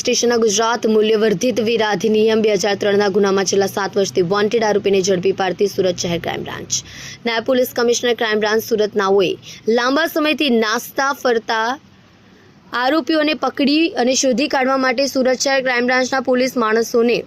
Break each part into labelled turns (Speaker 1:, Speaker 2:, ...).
Speaker 1: સ્ટેશનના ગુજરાત મૂલ્યવર્ધિત વેરા અધિનિયમ બે હજાર ત્રણના ગુનામાં છેલ્લા સાત વર્ષથી વોન્ટેડ આરોપીને ઝડપી પાડતી સુરત શહેર ક્રાઇમ બ્રાન્ચ નાયબ police commissioner crime branch Surat નાઓએ લાંબા સમયથી નાસ્તા ફરતા આરોપીઓને પકડી અને શોધી કાઢવા માટે સુરત શહેર ક્રાઇમ બ્રાન્ચના પોલીસ માણસોને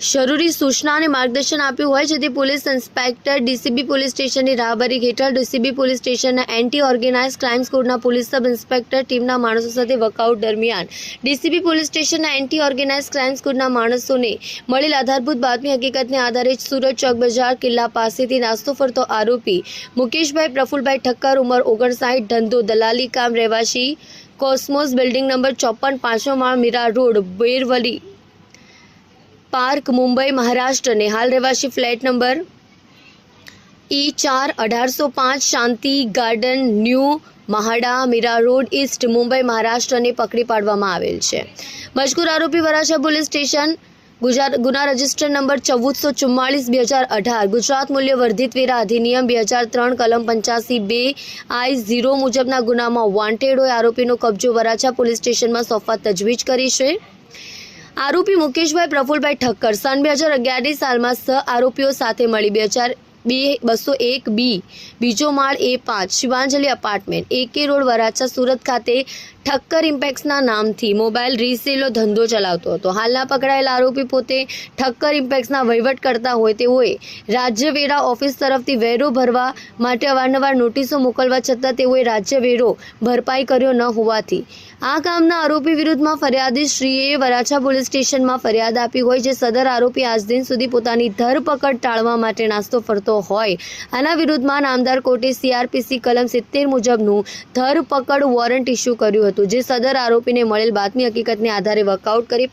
Speaker 1: જરૂરી સૂચના અને માર્ગદર્શન આપ્યું હોય જેથી પોલીસ ઇન્સ્પેક્ટર, ડીસીબી પોલીસ સ્ટેશનની રાહબરી હેઠળ ડીસીબી પોલીસ સ્ટેશનના એન્ટી ઓર્ગેનાઇઝ ક્રાઇમ સ્કોડના પોલીસ સબ ઇન્સ્પેક્ટર ટીમના માણસો સાથે વર્કઆઉટ દરમિયાન ડીસીબી પોલીસ સ્ટેશનના એન્ટી ઓર્ગેનાઇઝ ક્રાઇમ સ્કોડના માણસોને મળેલ આધારભૂત બાતમી હકીકતને આધારે સુરત ચોક બજાર કિલ્લા પાસેથી નાસ્તો ફરતો આરોપી મુકેશભાઈ પ્રફુલભાઈ ઠક્કર, ઉંમર ઓગણસાઠ, ધંધો દલાલી કામ રહેવાસી, કોસ્મોસ બિલ્ડિંગ નંબર ચોપન પાંચમો માળ મીરા રોડ, બેરવલી પાર્ક મુંબઈ મહારાષ્ટ્રને હાલ રહેવાસી ફ્લેટ નંબર ઈ ચાર અઢારસો પાંચ Shanti garden new Mhada Mira road east Mumbai મહારાષ્ટ્રને પકડી પાડવામાં આવેલ છે. મજકૂર આરોપી વરાછા પોલીસ સ્ટેશન ગુજરાત ગુના રજિસ્ટર નંબર ચૌદસો ચુમ્માળીસ બે હજાર અઢાર, ગુજરાત મૂલ્ય વર્ધિત વેરા અધિનિયમ બે હજાર ત્રણ, કલમ પંચ્યાસી બે, આઈ ઝીરો મુજબના ગુનામાં વોન્ટેડ હોય આરોપીનો કબજો વરાછા પોલીસ સ્ટેશનમાં સોંપવા તજવીજ કરી છે. આરોપી મુકેશભાઈ પ્રફુલભાઈ ઠક્કર, સન બે હજાર અગિયારની સાલમાં સહ આરોપીઓ સાથે મળી બે હજાર બે, બસો એક બી. બીજો માળ એ પાંચ. Shivanjali apartment AK road Varachha Surat ખાતે ઠક્કર ઇમ્પેક્સના નામથી મોબાઈલ રીસેલનો ધંધો ચલાવતો હતો. હાલના પકડાયેલા આરોપી પોતે ઠક્કર ઇમ્પેક્સના વહીવટ કરતા હોય તેઓએ રાજ્ય વેરા ઓફિસ તરફથી વેરો ભરવા માટે અવારનવાર નોટિસો મોકલવા છતાં તેઓએ રાજ્ય વેરો ભરપાઈ કર્યો ન હોવાથી. આ કામના આરોપી વિરુદ્ધમાં ફરિયાદી શ્રીએ વરાછા પોલીસ સ્ટેશનમાં ફરિયાદ આપી હોય, જે સદર આરોપી આજ દિન સુધી પોતાની ધરપકડ ટાળવા માટે નાસ્તો ફરતો હોય. આના વિરુદ્ધમાં નામદાર કોર્ટે સીઆરપીસી કલમ સિત્તેર મુજબનું ધરપકડ વોરંટ ઇસ્યુ કર્યું હતું, જે સદર આરોપીને મળેલ બાતમી હકીકતને આધારે વર્કઆઉટ કરી